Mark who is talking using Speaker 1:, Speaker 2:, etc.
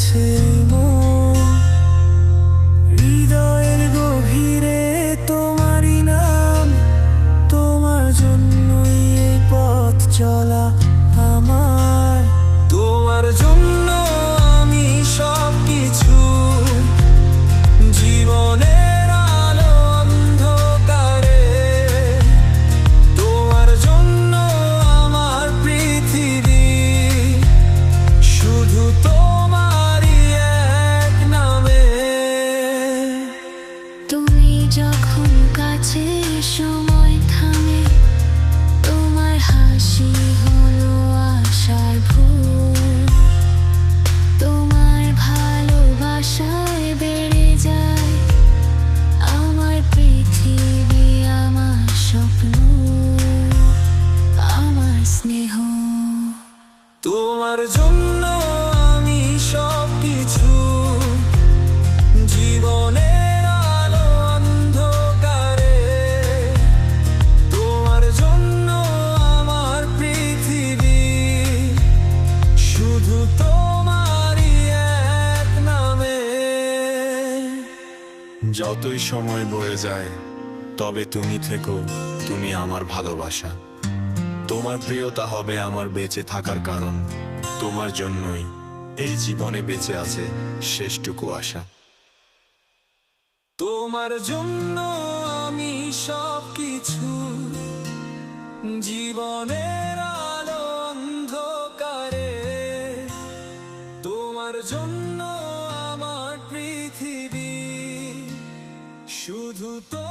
Speaker 1: কাছে
Speaker 2: মন কাছে সময় থামে, তোমার হাসি হলো আশার ভুল তোমার ভালোবাসায় বেড়ে যায়, আমার পৃথিবী, আমার স্বপ্ন, আমার স্নেহ।
Speaker 1: তোমার জন্য
Speaker 3: যতই সময় বয়ে যায়, তবে তুমি থেকো, তুমি আমার ভালোবাসা। তোমার প্রিয়তা হবে আমার বেঁচে থাকার কারণ। তোমার জন্যই এই জীবনে বেঁচে আছে শেষটুকু আশা।
Speaker 1: তোমার জন্য আমি সব কিছু জীবনের আলো অন্ধকারে। তোমার জন্য শুধু তো